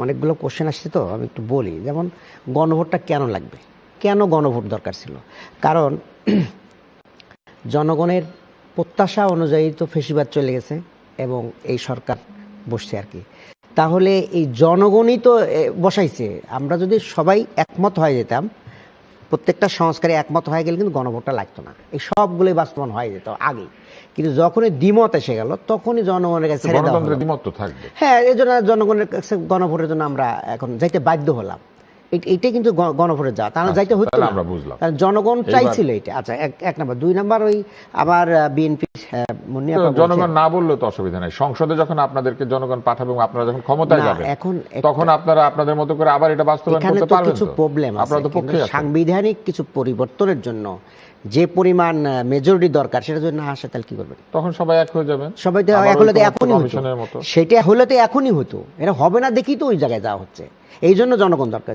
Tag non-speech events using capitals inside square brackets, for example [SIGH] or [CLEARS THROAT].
অনেকগুলো কোশ্চেন আসছে তো, আমি একটু বলি। যেমন, গণভোটটা কেন লাগবে? কেন গণভোট দরকার ছিল? কারণ, [CLEARS THROAT] জনগণের প্রত্যাশা অনুযায়ী তো ফেসিবাদ চলে গেছে এবং এই সরকার বসছে আর কি। তাহলে এই জনগণই তো বসাইছে। আমরা যদি সবাই একমত হয়ে যেতাম প্রত্যেকটা সংস্কারে একমত হয়ে গেলে কিন্তু গণভোটটা লাগতো না। এই সবগুলোই বাস্তবায়ন হয়ে যেত আগে কিন্তু যখনই দ্বিমত এসে গেল তখনই জনগণের কাছে দ্বিমত থাকবে। হ্যাঁ এই জন্য জনগণের কাছে গণভোটের জন্য আমরা এখন যাইতে বাধ্য হলাম। এটাই কিন্তু গণভোটের গণভোটে যাওয়া। তাহলে যাইতে হতো আমরা বুঝলাম। কারণ জনগণ চাইছিল এটা। আচ্ছা এক এক নাম্বার। দুই নাম্বার ওই আবার বিএনপি বলছে- জনগণ না বললে তো অসুবিধা নাই। সংসদে যখন আপনাদেরকে জনগণ পাঠাবে এবং আপনারা যখন ক্ষমতায় যাবেন এখন তখন আপনারা আপনাদের মতো করে আবার এটা বাস্তবায়ন করতে পারবেন কিছু প্রবলেম আছে আপনারা তো পক্ষে সাংবিধানিক কিছু পরিবর্তনের জন্য যে পরিমাণ মেজরিটি দরকার সেটা যদি না আসে তাহলে কি করবেন? তখন সবাই এক হয়ে যাবেন। সবাই তো এক হলে তো এখনই হতো। সেটা হলে তো এখনই হতো। এটা হবে না দেখি তো ওই জায়গায় যাওয়া হচ্ছে। এই জন্য জনগণ দরকার।